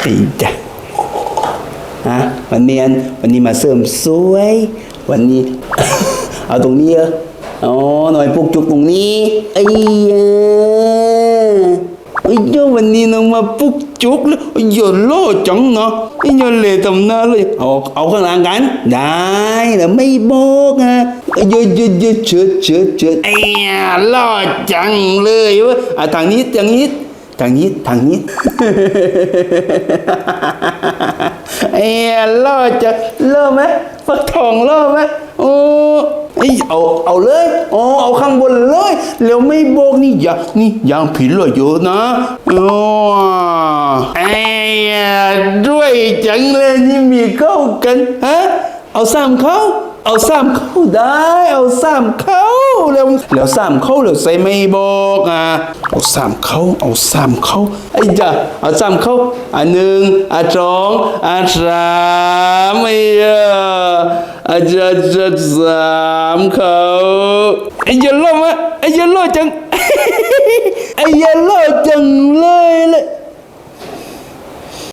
ไอ้จ้ะฮะวันนี้อันวันนี้มาเสริมสวย วันนี้ เอาตรงนี้เหรออ๋อหน่อยปุกจุกตรงนี้ไอ้ยาไอ้เจ้าวันนี้น้องมาปุกจุกแล้วอ้ยาโล่จังเนาะไอ้ยาเละทำหน้าเลยเอาเอาข้างหลังกัน ได้แล้วไม่บอกอะไอ้ยาเยอะเยอะเฉิดเฉิดเฉิดไอ้ยาล่อจังเลยเวะอะทางนี้ทางนี้ ทางนี้ทางนี้ไอ้ล่อจะล่อไหมฟักทองล่อไหมโอ้ไอยเอาเอาเลยโอ้เอาข้างบนเลยแล้วไม่บอกนี่อย่านี่ยังผิดเลยเยอะนะโอ้ไอ้ด้วยจังเลยนี่มีเข้ากันฮะเอาสามเข้า เอาสามเข้าได้ เอาสามเข้าแล้วแล้วสามเข้าแล้วใส่ไม่บอกอะเอาสามเข้าเอาสามเข้าไอ้จ้ะเอาสามเข้าอันหนึ่งอันสองอันสามไอ้ยะอันจะจะสามเข้าไอ้ยันล่มะไอ้ยันล่จังไอ้ยืน